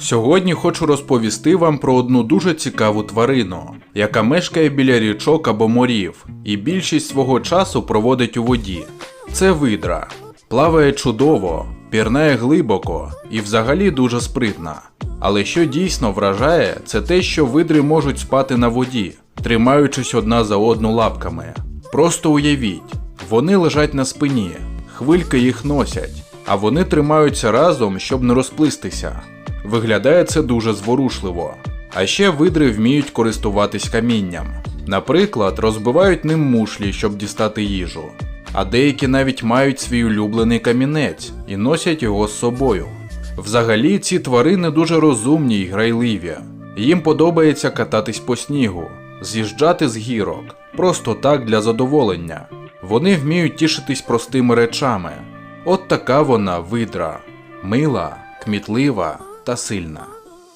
Сьогодні хочу розповісти вам про одну дуже цікаву тварину, яка мешкає біля річок або морів, і більшість свого часу проводить у воді. Це видра. Плаває чудово, пірнає глибоко і взагалі дуже спритна. Але що дійсно вражає, це те, що видри можуть спати на воді, тримаючись одна за одну лапками. Просто уявіть, вони лежать на спині, хвильки їх носять, а вони тримаються разом, щоб не розплистися. Виглядає це дуже зворушливо. А ще видри вміють користуватись камінням. Наприклад, розбивають ним мушлі, щоб дістати їжу. А деякі навіть мають свій улюблений камінець і носять його з собою. Взагалі, ці тварини дуже розумні й грайливі. Їм подобається кататись по снігу, з'їжджати з гірок, просто так для задоволення. Вони вміють тішитись простими речами. От така вона видра, мила, кмітлива та сильна.